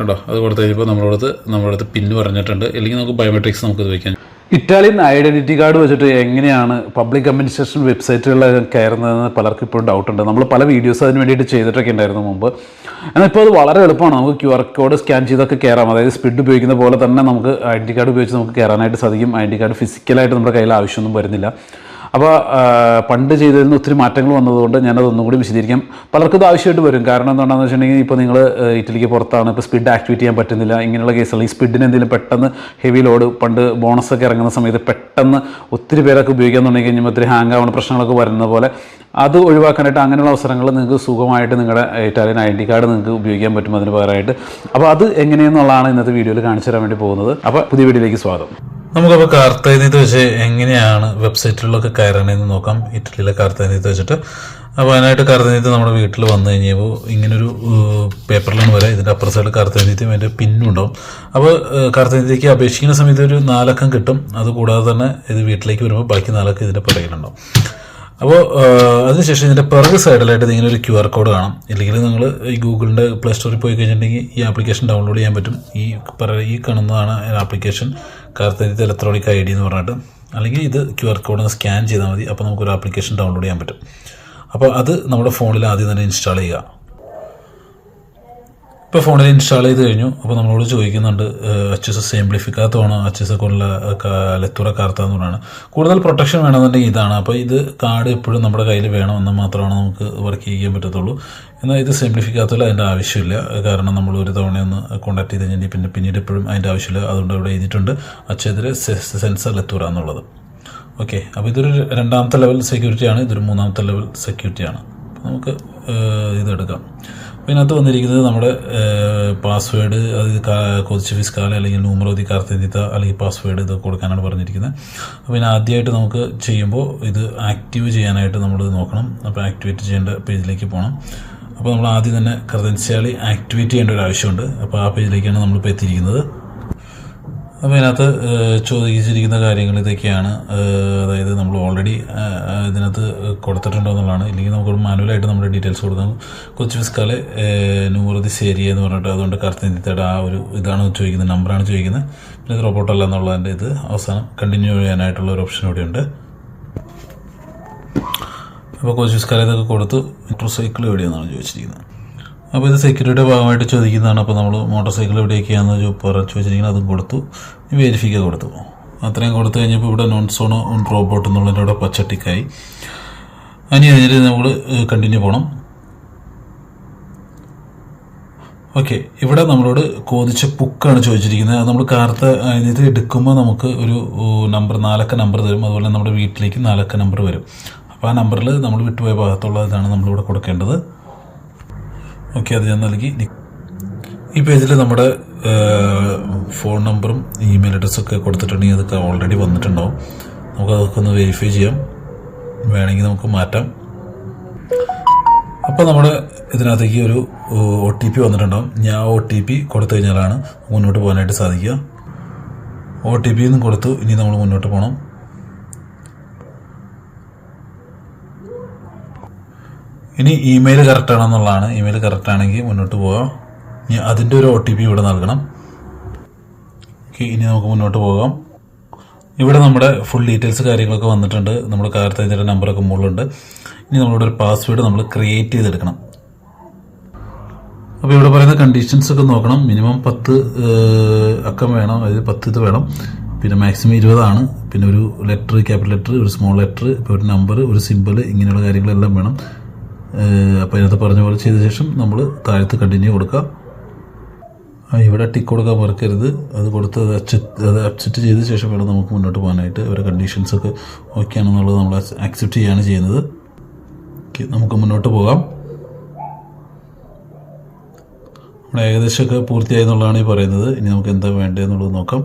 കണ്ടോ? അത് കൊടുത്തു കഴിഞ്ഞപ്പോൾ നമ്മളടുത്ത് നമ്മളടുത്ത് പിന്ന് പറഞ്ഞിട്ടുണ്ട്. അല്ലെങ്കിൽ നമുക്ക് ബയോമെട്രിക്സ് നമുക്ക് ഇത് വയ്ക്കാം. ഇറ്റാലിയൻ ഐഡന്റിറ്റി കാർഡ് വെച്ചിട്ട് എങ്ങനെയാണ് പബ്ലിക് അഡ്മിനിസ്ട്രേഷൻ വെബ്സൈറ്റുകളിൽ കയറുന്നതെന്ന് പലർക്കും ഇപ്പോഴും ഡൗട്ടുണ്ട് നമ്മൾ പല വീഡിയോസ് അതിന് വേണ്ടിയിട്ട് ചെയ്തിട്ടൊക്കെ ഉണ്ടായിരുന്നു മുമ്പ്. എന്നാൽ ഇപ്പോൾ അത് വളരെ എളുപ്പമാണ്. നമുക്ക് ക്യു ആർ കോഡ് സ്കാൻ ചെയ്തൊക്കെ കയറാം. അതായത് സ്പിഡ് ഉപയോഗിക്കുന്ന പോലെ തന്നെ നമുക്ക് ഐഡന്റി കാർഡ് ഉപയോഗിച്ച് നമുക്ക് കയറാനായിട്ട് സാധിക്കും. ഐഡന്റി കാർഡ് ഫിസിക്കലായിട്ട് നമ്മുടെ കയ്യിൽ ആവശ്യമൊന്നും വരുന്നില്ല. അപ്പോൾ പണ്ട് ചെയ്തതിൽ നിന്ന് ഒത്തിരി മാറ്റങ്ങൾ വന്നതുകൊണ്ട് ഞാനത് ഒന്നും കൂടി വിശദീകരിക്കാം. പലർക്കും ഇത് ആവശ്യമായിട്ട് വരും. കാരണം എന്താണെന്ന് വെച്ചിട്ടുണ്ടെങ്കിൽ ഇപ്പോൾ നിങ്ങൾ ഇറ്റലിക്ക് പുറത്താണ്. ഇപ്പോൾ സ്പീഡ് ആക്ടിവേറ്റ് ചെയ്യാൻ പറ്റുന്നില്ല. ഇങ്ങനെയുള്ള കേസുകൾ. ഈ സ്പീഡിന് എന്തെങ്കിലും പെട്ടെന്ന് ഹെവി ലോഡ് പണ്ട് ബോണസ് ഒക്കെ ഇറങ്ങുന്ന സമയത്ത് പെട്ടെന്ന് ഒത്തിരി പേരൊക്കെ ഉപയോഗിക്കാൻ തുടങ്ങി കഴിഞ്ഞാൽ ഒത്തിരി ഹാങ് ആവുന്ന പ്രശ്നങ്ങളൊക്കെ വരുന്ന പോലെ അത് ഒഴിവാക്കാനായിട്ട് അങ്ങനെയുള്ള അവസരങ്ങൾ നിങ്ങൾക്ക് സുഖമായിട്ട് നിങ്ങളുടെ ഇറ്റാലിയൻ ഐ ഡി കാർഡ് നിങ്ങൾക്ക് ഉപയോഗിക്കാൻ പറ്റും അതിന് പകരമായിട്ട്. അപ്പോൾ അത് എങ്ങനെയെന്നുള്ളതാണ് ഇന്നത്തെ വീഡിയോയിൽ കാണിച്ചു തരാൻ വേണ്ടി പോകുന്നത്. അപ്പോൾ പുതിയ വീഡിയോയിലേക്ക് സ്വാഗതം. നമുക്കപ്പോൾ കാർത്തൈനീത്ത് വെച്ച് എങ്ങനെയാണ് വെബ്സൈറ്റുകളിലൊക്കെ കയറണമെന്ന് നോക്കാം. ഇറ്റലിയിലെ കാർത്തൈനീത്ത് വെച്ചിട്ട്. അപ്പോൾ അതിനായിട്ട് കാർത്തൈനീത്ത് നമ്മുടെ വീട്ടിൽ വന്നു കഴിഞ്ഞപ്പോൾ ഇങ്ങനൊരു പേപ്പറിലാണ് വരെ. ഇതിന്റെ അപ്പുറ സൈഡ് കാർത്തൈനീത്തിയും അതിന്റെ പിന്നും ഉണ്ടാവും. അപ്പോൾ കാർത്തൈനീതിക്ക് അപേക്ഷിക്കുന്ന സമയത്ത് ഒരു നാലക്കം കിട്ടും. അത് കൂടാതെ തന്നെ ഇത് വീട്ടിലേക്ക് വരുമ്പോൾ ബാക്കി നാലക്കം ഇതിന്റെ പുറകിലുണ്ടാവും. അപ്പോൾ അതിനുശേഷം ഇതിന്റെ പിറക് സൈഡിലായിട്ട് ഇങ്ങനെ ഒരു ക്യു ആർ കോഡ് കാണാം. ഇല്ലെങ്കിൽ നിങ്ങൾ ഈ ഗൂഗിളിന്റെ പ്ലേ സ്റ്റോറിൽ പോയി കഴിഞ്ഞിട്ടുണ്ടെങ്കിൽ ഈ ആപ്ലിക്കേഷൻ ഡൗൺലോഡ് ചെയ്യാൻ പറ്റും. ഈ ഈ കാണുന്നതാണ് ആപ്ലിക്കേഷൻ കാർത്തരിത്ത് ഇലക്ട്രോണിക് ഐ ഡി എന്ന് പറഞ്ഞിട്ട്. അല്ലെങ്കിൽ ഇത് ക്യു ആർ കോഡ് സ്കാൻ ചെയ്താൽ മതി. അപ്പോൾ നമുക്കൊരു ആപ്ലിക്കേഷൻ ഡൗൺലോഡ് ചെയ്യാൻ പറ്റും. അപ്പോൾ അത് നമ്മുടെ ഫോണിൽ ആദ്യം തന്നെ ഇൻസ്റ്റാൾ ചെയ്യുക. ഇപ്പോൾ ഫോണിൽ ഇൻസ്റ്റാൾ ചെയ്ത് കഴിഞ്ഞു. അപ്പോൾ നമ്മളോട് ചോദിക്കുന്നുണ്ട് അച്ച് എസ് എസ് സേംപ്ലിഫിക്കാത്തോണോ അച്ച് എസ് കൊള്ള ലെത്തുറ കാർത്ത എന്ന് പറയുന്നത് കൂടുതൽ പ്രൊട്ടക്ഷൻ വേണമെന്നുണ്ടെങ്കിൽ ഇതാണ്. അപ്പോൾ ഇത് കാർഡ് എപ്പോഴും നമ്മുടെ കയ്യിൽ വേണമെന്ന് മാത്രമാണ് നമുക്ക് വർക്ക് ചെയ്യാൻ പറ്റത്തുള്ളൂ. എന്നാൽ ഇത് സിംപ്ലിഫിക്കാത്തതിൽ അതിന്റെ ആവശ്യമില്ല. കാരണം നമ്മൾ ഒരു തവണ ഒന്ന് കോൺടാക്ട് ചെയ്ത് കഴിഞ്ഞാൽ പിന്നെ പിന്നീട് എപ്പോഴും അതിന്റെ ആവശ്യമില്ല. അതുകൊണ്ട് ഇവിടെ എഴുതിയിട്ടുണ്ട് അച്ചതിരെ സെൻസർ ലെത്തുറ എന്നുള്ളത്. ഓക്കെ അപ്പോൾ ഇതൊരു രണ്ടാമത്തെ ലെവൽ സെക്യൂരിറ്റിയാണ് ഇതൊരു മൂന്നാമത്തെ ലെവൽ സെക്യൂരിറ്റിയാണ് നമുക്ക് ഇതെടുക്കാം ഇതിനകത്ത് വന്നിരിക്കുന്നത് നമ്മുടെ പാസ്വേഡ് അത് കൊതിച്ച് ഫിസ്കാല അല്ലെങ്കിൽ നൂമറോതി കാർത്തിത്ത അല്ലെങ്കിൽ പാസ്വേഡ് ഇത് കൊടുക്കാനാണ് പറഞ്ഞിരിക്കുന്നത്. അപ്പോൾ ഇതിന് ആദ്യമായിട്ട് നമുക്ക് ചെയ്യുമ്പോൾ ഇത് ആക്റ്റീവ് ചെയ്യാനായിട്ട് നമ്മൾ നോക്കണം. അപ്പോൾ ആക്ടിവേറ്റ് ചെയ്യേണ്ട പേജിലേക്ക് പോകണം അപ്പോൾ നമ്മൾ ആദ്യം തന്നെ ക്രെഡൻഷ്യാലി ആക്ടിവേറ്റ് ചെയ്യേണ്ട ഒരു ആവശ്യമുണ്ട്. അപ്പോൾ ആ പേജിലേക്കാണ് നമ്മളിപ്പോൾ എത്തിയിരിക്കുന്നത്. അപ്പോൾ ഇതിനകത്ത് ചോദിച്ചിരിക്കുന്ന കാര്യങ്ങൾ ഇതൊക്കെയാണ്. അതായത് നമ്മൾ ഓൾറെഡി ഇതിനകത്ത് കൊടുത്തിട്ടുണ്ടോ എന്നുള്ളതാണ്. ഇല്ലെങ്കിൽ നമുക്ക് മാനുവലായിട്ട് നമ്മുടെ ഡീറ്റെയിൽസ് കൊടുക്കാം കൊച്ചു ഫിസ്കാൽ നൂറതി ഏരിയ എന്ന് പറഞ്ഞിട്ട് അതുകൊണ്ട് കറുത്തിന്റെ ആ ഒരു ഇതാണ് ചോദിക്കുന്നത് നമ്പറാണ് ചോദിക്കുന്നത്. പിന്നെ ഇത് റോബോട്ടല്ല എന്നുള്ളതിന്റെ ഇത് അവസാനം കണ്ടിന്യൂ ചെയ്യാനായിട്ടുള്ള ഒരു ഓപ്ഷൻ ഇവിടെ ഉണ്ട്. അപ്പോൾ കൊച്ചു ഫിസ്കാല ഇതൊക്കെ കൊടുത്ത് മോട്ടോർ സൈക്കിൾ എവിടെയാണെന്നാണ് ചോദിച്ചിരിക്കുന്നത്. അപ്പോൾ ഇത് സെക്യൂരിറ്റിയുടെ ഭാഗമായിട്ട് ചോദിക്കുന്നതാണ്. അപ്പോൾ നമ്മൾ മോട്ടോർ സൈക്കിൾ എവിടെയൊക്കെയാണെന്ന് പറഞ്ഞു ചോദിച്ചിരിക്കുന്നത് അതും കൊടുത്തു. വെരിഫിക്ക കൊടുത്തു. അത്രയും കൊടുത്തു കഴിഞ്ഞപ്പോൾ ഇവിടെ നോൺ സോണോ ഓൺ റോബോട്ട് എന്നുള്ളതിന്റെ ഇവിടെ പച്ചട്ടിക്കായി അതിന് കഴിഞ്ഞിട്ട് നമ്മൾ കണ്ടിന്യൂ പോകണം ഓക്കെ ഇവിടെ നമ്മളോട് കോതിച്ച പുക്കാണ് ചോദിച്ചിരിക്കുന്നത്. അത് നമ്മൾ കാർത്ത് ഇത് എടുക്കുമ്പോൾ നമുക്ക് ഒരു നമ്പർ നാലക്ക നമ്പർ തരും. അതുപോലെ നമ്മുടെ വീട്ടിലേക്ക് നാലക്ക നമ്പർ വരും. അപ്പോൾ ആ നമ്പറിൽ നമ്മൾ വിട്ടുപോയ ഭാഗത്തുള്ള ഇതാണ് നമ്മളിവിടെ കൊടുക്കേണ്ടത്. ഓക്കെ അത് ഞാൻ നൽകി. ഈ പേജിൽ നമ്മുടെ ഫോൺ നമ്പറും ഇമെയിൽ അഡ്രസ്സും ഒക്കെ കൊടുത്തിട്ടുണ്ടെങ്കിൽ അതൊക്കെ ഓൾറെഡി വന്നിട്ടുണ്ടാവും. നമുക്ക് അതൊക്കെ ഒന്ന് വെരിഫൈ ചെയ്യാം. വേണമെങ്കിൽ നമുക്ക് മാറ്റാം. അപ്പോൾ നമ്മുടെ ഇതിനകത്തേക്ക് ഒരു ഒ ടി പി വന്നിട്ടുണ്ടാവും. ഞാൻ ഒ ടി പി കൊടുത്തു കഴിഞ്ഞാലാണ് മുന്നോട്ട് പോകാനായിട്ട് സാധിക്കുക. ഒ ടി പി ഒന്നും കൊടുത്തു ഇനി നമ്മൾ മുന്നോട്ട് പോകണം ഇനി ഇമെയിൽ കറക്റ്റ് ആണെന്നുള്ളതാണ്. ഇമെയിൽ കറക്റ്റ് ആണെങ്കിൽ മുന്നോട്ട് പോകാം. ഇനി അതിന്റെ ഒരു ഒ ടി പി ഇവിടെ നൽകണം. ഓക്കെ ഇനി നമുക്ക് മുന്നോട്ട് പോകാം. ഇവിടെ നമ്മുടെ ഫുൾ ഡീറ്റെയിൽസ് കാര്യങ്ങളൊക്കെ വന്നിട്ടുണ്ട്. നമ്മുടെ കാർത്തേജിന്റെ നമ്പറൊക്കെ മുകളിലുണ്ട്. ഇനി നമ്മളിവിടെ ഒരു പാസ്വേഡ് നമ്മൾ ക്രിയേറ്റ് ചെയ്തെടുക്കണം. അപ്പോൾ ഇവിടെ പറയുന്ന കണ്ടീഷൻസ് ഒക്കെ നോക്കണം. മിനിമം പത്ത് അക്കം വേണം. അതായത് പത്ത് ഇത് വേണം. പിന്നെ മാക്സിമം ഇരുപതാണ്. പിന്നെ ഒരു ലെറ്റർ ക്യാപിറ്റൽ ലെറ്റർ ഒരു സ്മോൾ ലെറ്റർ ഇപ്പോൾ ഒരു നമ്പർ ഒരു സിമ്പിൾ ഇങ്ങനെയുള്ള കാര്യങ്ങളെല്ലാം വേണം. അപ്പോൾ ഇതിനകത്ത് പറഞ്ഞ പോലെ ചെയ്ത ശേഷം നമ്മൾ താഴത്ത് കണ്ടിന്യൂ കൊടുക്കുക ഇവിടെ ടിക്ക് കൊടുക്കാൻ മറക്കരുത്. അത് കൊടുത്ത് അത് അക്സെപ്റ്റ് അത് അക്സെപ്റ്റ് ചെയ്ത ശേഷം വേണം നമുക്ക് മുന്നോട്ട് പോകാനായിട്ട്. അവരുടെ കണ്ടീഷൻസ് ഒക്കെ ഓക്കെ ആണെന്നുള്ളത് നമ്മൾ അക്സെപ്റ്റ് ചെയ്യാണ് ചെയ്യുന്നത്. നമുക്ക് മുന്നോട്ട് പോകാം. നമ്മുടെ ഏകദേശമൊക്കെ പൂർത്തിയായി എന്നുള്ളതാണ് ഈ പറയുന്നത്. ഇനി നമുക്ക് എന്താ വേണ്ടതെന്നുള്ളത് നോക്കാം.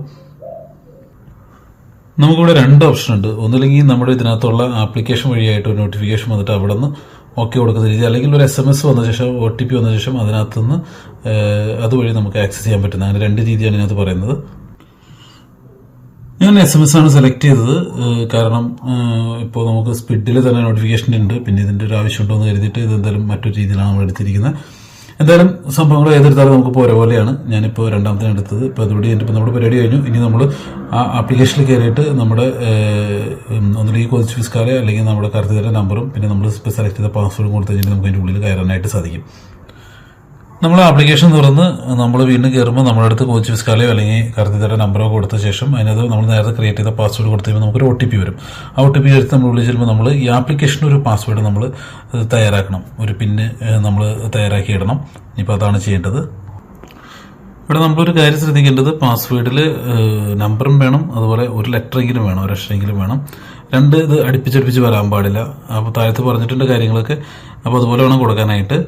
നമുക്കിവിടെ രണ്ട് ഓപ്ഷൻ ഉണ്ട്. ഒന്നില്ലെങ്കിൽ നമ്മുടെ ഇതിനകത്തുള്ള ആപ്ലിക്കേഷൻ വഴിയായിട്ട് ഒരു നോട്ടിഫിക്കേഷൻ വന്നിട്ട് അവിടെ നിന്ന് ഓക്കെ കൊടുക്കുന്ന രീതി അല്ലെങ്കിൽ ഒരു എസ് എം എസ് വന്ന ശേഷം ഒ ടി പി വന്ന ശേഷം അതിനകത്തുനിന്ന് അതുവഴി നമുക്ക് ആക്സസ് ചെയ്യാൻ പറ്റുന്ന അങ്ങനെ രണ്ട് രീതിയാണ് ഇതിനകത്ത് പറയുന്നത്. ഞാൻ എസ് എം എസ് ആണ് സെലക്ട് ചെയ്തത് കാരണം ഇപ്പോൾ നമുക്ക് സ്പിഡിൽ തന്നെ നോട്ടിഫിക്കേഷൻ ഉണ്ട്. പിന്നെ ഇതിന്റെ ഒരു ആവശ്യമുണ്ടോ എന്ന് കരുതിയിട്ട് ഇത് എന്തായാലും മറ്റൊരു രീതിയിലാണ് നമ്മൾ എടുത്തിരിക്കുന്നത്. എന്തായാലും സംഭവങ്ങൾ ഏതെടുത്താലും നമുക്ക് ഇപ്പോൾ ഒരേപോലെയാണ് ഞാനിപ്പോൾ രണ്ടാമത്തെ എടുത്തത്. ഇപ്പോൾ അതുകൂടി ഇപ്പോൾ നമ്മുടെ പരിപാടി കഴിഞ്ഞു. ഇനി നമ്മൾ ആ ആപ്ലിക്കേഷനിൽ കയറിയിട്ട് നമ്മുടെ ഒന്നുകിൽ കോച്ച് ഫിസ്കാരെ അല്ലെങ്കിൽ നമ്മുടെ കറുത്തതിന്റെ നമ്പറും പിന്നെ നമ്മൾ സെലക്ട് ചെയ്ത പാസ്വേഡും കൊടുത്തു കഴിഞ്ഞാൽ നമുക്ക് അതിന്റെ ഉള്ളിൽ കയറാനായിട്ട് സാധിക്കും. നമ്മൾ ആപ്ലിക്കേഷൻ തുറന്ന് നമ്മൾ വീണ്ടും കയറുമ്പോൾ നമ്മുടെ അടുത്ത് കോച്ച് ഫിസ്കാലയോ അല്ലെങ്കിൽ കറുത്തിയുടെ നമ്പറോ കൊടുത്ത ശേഷം അതിനകത്ത് നമ്മൾ നേരത്തെ ക്രിയേറ്റ് ചെയ്ത പാസ്വേഡ് കൊടുത്തു കഴിയുമ്പോൾ നമുക്കൊരു ഒ ടി പി വരും. ആ ഒ ടി പി എടുത്ത് നമ്മൾ ഉള്ളിൽ ചെല്ലുമ്പോൾ നമ്മൾ ഈ ആപ്ലിക്കേഷന് ഒരു പാസ്വേഡ് നമ്മൾ തയ്യാറാക്കണം. ഒരു പിന്ന് നമ്മൾ തയ്യാറാക്കി ഇടണം. ഇപ്പോൾ അതാണ് ചെയ്യേണ്ടത്. ഇവിടെ നമ്മളൊരു കാര്യം ശ്രദ്ധിക്കേണ്ടത് പാസ്വേഡിൽ നമ്പറും വേണം. അതുപോലെ ഒരു ലെറ്ററെങ്കിലും വേണം. ഒരു അക്ഷരെങ്കിലും വേണം. രണ്ട് ഇത് അടുപ്പിച്ചടുപ്പിച്ച് വരാൻ പാടില്ല. അപ്പോൾ താഴത്ത് പറഞ്ഞിട്ടുണ്ട് കാര്യങ്ങളൊക്കെ. അപ്പോൾ അതുപോലെ വേണം കൊടുക്കാനായിട്ട്.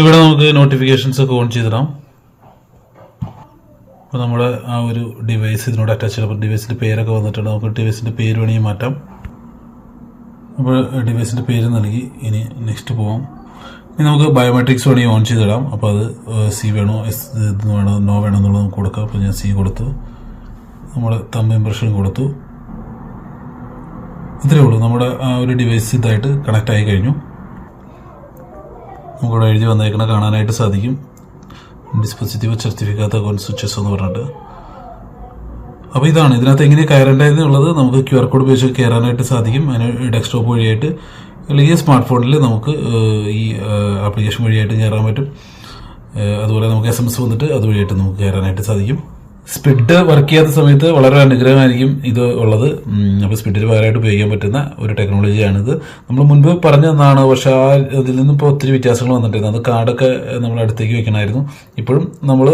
ഇവിടെ നമുക്ക് നോട്ടിഫിക്കേഷൻസ് ഒക്കെ ഓൺ ചെയ്തിടാം. അപ്പോൾ നമ്മുടെ ആ ഒരു ഡിവൈസ് ഇതിനോട് അറ്റാച്ച് ചെയ്യണം അപ്പോൾ ഡിവൈസിന്റെ പേരൊക്കെ വന്നിട്ടുണ്ട്. നമുക്ക് ഡിവൈസിന്റെ പേര് വേണമെങ്കിൽ മാറ്റാം. അപ്പോൾ ഡിവൈസിന്റെ പേര് നൽകി ഇനി നെക്സ്റ്റ് പോവാം. ഇനി നമുക്ക് ബയോമെട്രിക്സ് വേണമെങ്കിൽ ഓൺ ചെയ്തിടാം. അപ്പോൾ അത് സി വേണോ എസ് ഇത് വേണോ നോ വേണോ എന്നുള്ളത് നമുക്ക് കൊടുക്കാം. അപ്പോൾ ഞാൻ സി കൊടുത്തു. നമ്മൾ തമ്പ് ഇംപ്രഷൻ കൊടുത്തു. ഇത്രയേ ഉള്ളൂ. നമ്മുടെ ആ ഒരു ഡിവൈസ് ഇതായിട്ട് കണക്റ്റ് ആയി കഴിഞ്ഞു. നമുക്കിവിടെ എഴുതി വന്നേക്കണ കാണാനായിട്ട് സാധിക്കും. ഡിസ്പോസിറ്റീവ് സർട്ടിഫിക്കറ്റ് അക്കൗണ്ട് സ്വിച്ചസ് എന്ന് പറഞ്ഞിട്ട്. അപ്പോൾ ഇതാണ്. ഇതിനകത്ത് എങ്ങനെ കയറേണ്ടതെന്നുള്ളത് നമുക്ക് ക്യു ആർ കോഡ് ഉപയോഗിച്ച് കയറാനായിട്ട് സാധിക്കും. അതിന് ഡെസ്ക്ടോപ്പ് വഴിയായിട്ട് അല്ലെങ്കിൽ സ്മാർട്ട് ഫോണിൽ നമുക്ക് ഈ ആപ്ലിക്കേഷൻ വഴിയായിട്ട് കയറാൻ പറ്റും. അതുപോലെ നമുക്ക് എസ് എം എസ് വന്നിട്ട് അതുവഴിയായിട്ട് നമുക്ക് കയറാനായിട്ട് സാധിക്കും. സ്പിഡ് വർക്ക് ചെയ്യാത്ത സമയത്ത് വളരെ അനുഗ്രഹമായിരിക്കും ഇത് ഉള്ളത്. അപ്പോൾ സ്പിഡിന് പകരമായിട്ട് ഉപയോഗിക്കാൻ പറ്റുന്ന ഒരു ടെക്നോളജിയാണിത്. നമ്മൾ മുൻപ് പറഞ്ഞു തന്നാണ് പക്ഷെ ആ ഇതിൽ നിന്നും ഇപ്പോൾ ഒത്തിരി വ്യത്യാസങ്ങൾ വന്നിട്ടുണ്ട് അത് കാർഡൊക്കെ നമ്മൾ അടുത്തേക്ക് വെക്കണമായിരുന്നു. ഇപ്പോഴും നമ്മൾ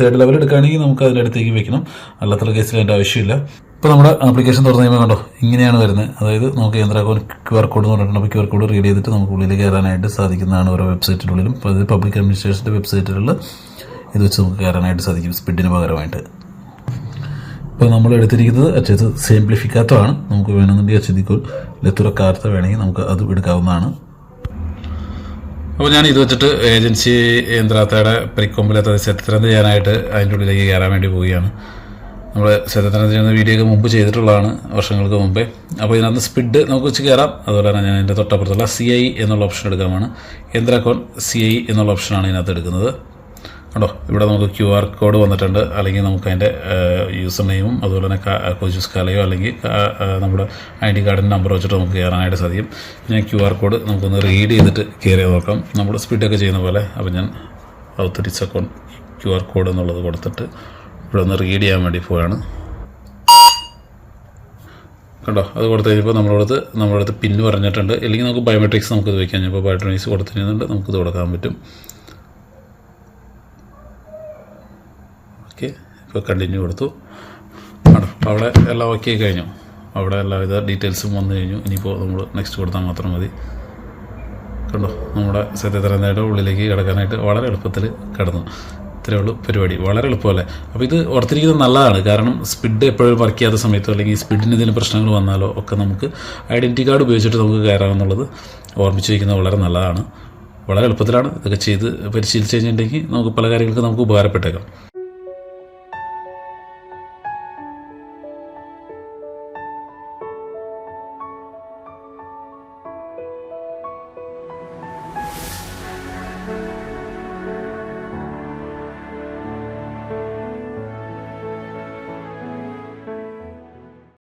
തേർഡ് ലെവൽ എടുക്കുകയാണെങ്കിൽ നമുക്ക് അതിന്റെ അടുത്തേക്ക് വെക്കണം. അല്ലാത്ത കേസിൽ അതിന്റെ ആവശ്യമില്ല. ഇപ്പോൾ നമ്മുടെ ആപ്ലിക്കേഷൻ തുറന്നു കഴിയുമ്പോൾ കണ്ടോ ഇങ്ങനെയാണ് വരുന്നത്. അതായത് നമുക്ക് അക്കൗണ്ട് ക്യു ആർ കോഡ് എന്ന് പറഞ്ഞിട്ടുണ്ട്. അപ്പോൾ ക്യു ആർ കോഡ് റീഡ് ചെയ്തിട്ട് നമുക്ക് ഉള്ളിൽ കയറാനായിട്ട് സാധിക്കുന്നതാണ് ഓരോ വെബ്സൈറ്റിനുള്ളിലും അത് പബ്ലിക് അഡ്മിനിസ്ട്രേഷന്റെ വെബ്സൈറ്റുകളിൽ ഇത് വെച്ച് നമുക്ക് കയറാനായിട്ട് സാധിക്കും സ്പിഡിന് പകരമായിട്ട്. ഇപ്പോൾ നമ്മൾ എടുത്തിരിക്കുന്നത് അച്ചത് സിംപ്ലിഫിക്കാത്തോ ആണ്. നമുക്ക് വേണമെന്നുണ്ടെങ്കിൽ അച്ചതിക്കോൾ ലത്തുറ കാർത്ത വേണമെങ്കിൽ നമുക്ക് അത് എടുക്കാവുന്നതാണ്. അപ്പോൾ ഞാൻ ഇത് വെച്ചിട്ട് ഏജൻസി യന്ത്രാത്തയുടെ പരിക്കൊമ്പിലത്തെ സെത്തരം ചെയ്യാനായിട്ട് അതിന്റെ ഉള്ളിലേക്ക് കയറാൻ വേണ്ടി പോവുകയാണ്. നമ്മൾ സെത്തരം ചെയ്യുന്ന വീഡിയോ ഒക്കെ മുമ്പ് ചെയ്തിട്ടുള്ളതാണ് വർഷങ്ങൾക്ക് മുമ്പേ. അപ്പോൾ ഇതിനകത്ത് സ്പിഡ് നമുക്ക് വെച്ച് കയറാം. അതുപോലെ തന്നെ ഞാൻ അതിന്റെ തൊട്ടപ്പുറത്തുള്ള സി ഐ എന്നുള്ള ഓപ്ഷൻ എടുക്കാമാണ് യന്ത്രാക്കോൺ സി ഐ എന്നുള്ള ഓപ്ഷനാണ് ഇതിനകത്ത് എടുക്കുന്നത്. കണ്ടോ? ഇവിടെ നമുക്ക് ക്യു ആർ കോഡ് വന്നിട്ടുണ്ട്. അല്ലെങ്കിൽ നമുക്ക് അതിന്റെ യൂസർ നെയിമും അതുപോലെ തന്നെ കോച്ചസ് കലയോ അല്ലെങ്കിൽ നമ്മുടെ ഐ ഡി കാർഡിന്റെ നമ്പർ വെച്ചിട്ട് നമുക്ക് കയറാനായിട്ട് സാധിക്കും. ഞാൻ ക്യു ആർ കോഡ് നമുക്കൊന്ന് റീഡ് ചെയ്തിട്ട് കയറി നോക്കാം. നമ്മൾ സ്പീഡൊക്കെ ചെയ്യുന്ന പോലെ. അപ്പോൾ ഞാൻ authorise account Q R code എന്നുള്ളത് കൊടുത്തിട്ട് ഇവിടെ ഒന്ന് റീഡ് ചെയ്യാൻ വേണ്ടി പോവുകയാണ് കണ്ടോ? അത് കൊടുത്തു കഴിഞ്ഞപ്പോൾ നമ്മളടുത്ത് നമ്മളടുത്ത് പിന്ന് പറഞ്ഞിട്ടുണ്ട്. അല്ലെങ്കിൽ നമുക്ക് ബയോമെട്രിക്സ് നമുക്കിത് വയ്ക്കാം ഇപ്പോൾ ബയോമെട്രിക്സ് കൊടുത്തിരുന്നുണ്ട് നമുക്കിത് കൊടുക്കാൻ പറ്റും. ഓക്കെ ഇപ്പോൾ കണ്ടിന്യൂ കൊടുത്തു. അവിടെ എല്ലാം ഓക്കെ കഴിഞ്ഞു. അവിടെ എല്ലാവിധ ഡീറ്റെയിൽസും വന്നു കഴിഞ്ഞു. ഇനിയിപ്പോൾ നമ്മൾ നെക്സ്റ്റ് കൊടുത്താൽ മാത്രം മതി. കണ്ടോ? നമ്മുടെ സത്യത്തരന്തയുടെ ഉള്ളിലേക്ക് കിടക്കാനായിട്ട് വളരെ എളുപ്പത്തിൽ കിടന്നു. ഇത്രയേ ഉള്ളൂ പരിപാടി. വളരെ എളുപ്പമല്ലേ? അപ്പോൾ ഇത് ഓർത്തിരിക്കുന്നത് നല്ലതാണ്. കാരണം സ്പിഡ് എപ്പോഴും വർക്ക് ചെയ്യാത്ത സമയത്തോ അല്ലെങ്കിൽ സ്പിഡിന് എന്തെങ്കിലും പ്രശ്നങ്ങൾ വന്നാലോ ഒക്കെ നമുക്ക് ഐഡന്റി കാർഡ് ഉപയോഗിച്ചിട്ട് നമുക്ക് കയറാമെന്നുള്ളത് ഓർമ്മിച്ച് വയ്ക്കുന്നത് വളരെ നല്ലതാണ്. വളരെ എളുപ്പത്തിലാണ് ഇതൊക്കെ ചെയ്ത് പരിശീലിച്ച് കഴിഞ്ഞിട്ടുണ്ടെങ്കിൽ നമുക്ക് പല കാര്യങ്ങൾക്ക് നമുക്ക് ഉപകാരപ്പെട്ടേക്കാം.